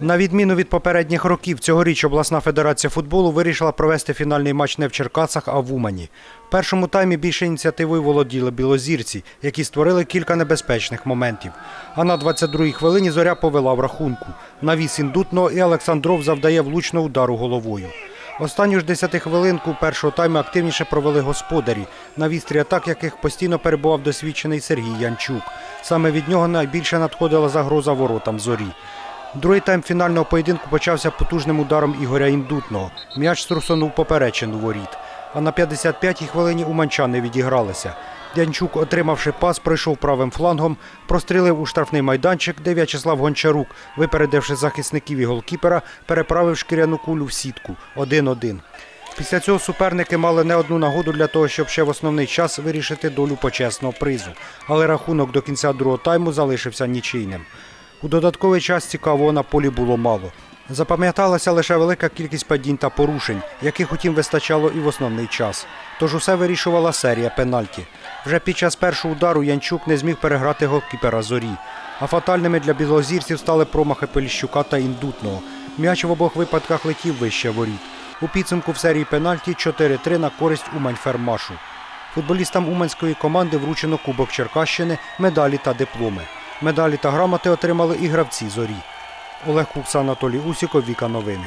На відміну від попередніх років, цьогоріч обласна федерація футболу вирішила провести фінальний матч не в Черкасах, а в Умані. В першому таймі більше ініціативою володіли білозірці, які створили кілька небезпечних моментів. А на 22-й хвилині зоря повела в рахунку. Навіс індутно і Олександров завдає влучно удару головою. Останню ж десятихвилинку першого тайму активніше провели господарі, на вістрі атак яких постійно перебував досвідчений Сергій Янчук. Саме від нього найбільше надходила загроза воротам зорі. Другий тайм фінального поєдинку почався потужним ударом Ігоря Індутного. М'яч струсонув поперечину воріт. А на 55-й хвилині уманчани відігралися. Янчук, отримавши пас, пройшов правим флангом, прострілив у штрафний майданчик, де В'ячеслав Гончарук, випередивши захисників і голкіпера, переправив шкіряну кулю в сітку 1-1. Після цього суперники мали не одну нагоду для того, щоб ще в основний час вирішити долю почесного призу. Але рахунок до кінця другого тайму залишився нічийним. У додатковий час цікавого на полі було мало. Запам'яталася лише велика кількість падінь та порушень, яких утім вистачало і в основний час. Тож усе вирішувала серія пенальті. Вже під час першого удару Янчук не зміг переграти голкіпера зорі. А фатальними для білозірців стали промахи Поліщука та індутного. М'яч в обох випадках летів вище воріт. У підсумку в серії пенальті 4-3 на користь Умань-Фермашу. Футболістам уманської команди вручено Кубок Черкащини, медалі та дипломи. Медалі та грамоти отримали і гравці зорі. Олег Кукса, Анатолій Усіков, Віка Новини.